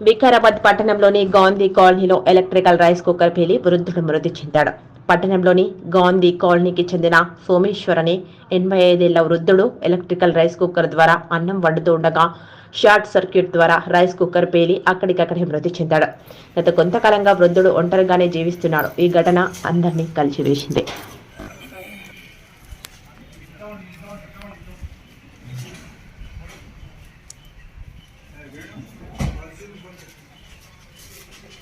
వికారాబాద్ పట్టణంలోని గాంధీ కాలనీలో electrical rice cooker పేలి వృద్ధుడు మృతి చెందాడు. పట్టణంలోని గాంధీ కాలనీకి చెందిన సోమేశ్వర్ అనే ఎనభై ఐదేళ్ళ వృద్ధుడు ఎలక్ట్రికల్ రైస్ కుక్కర్ ద్వారా అన్నం వండుతూ ఉండగా షార్ట్ సర్క్యూట్ ద్వారా రైస్ కుక్కర్ పేలి అక్కడికక్కడే మృతి చెందాడు. గత కొంతకాలంగా వృద్ధుడు ఒంటరిగానే జీవిస్తున్నాడు. ఈ ఘటన అందరినీ కలిసివేసింది లైక్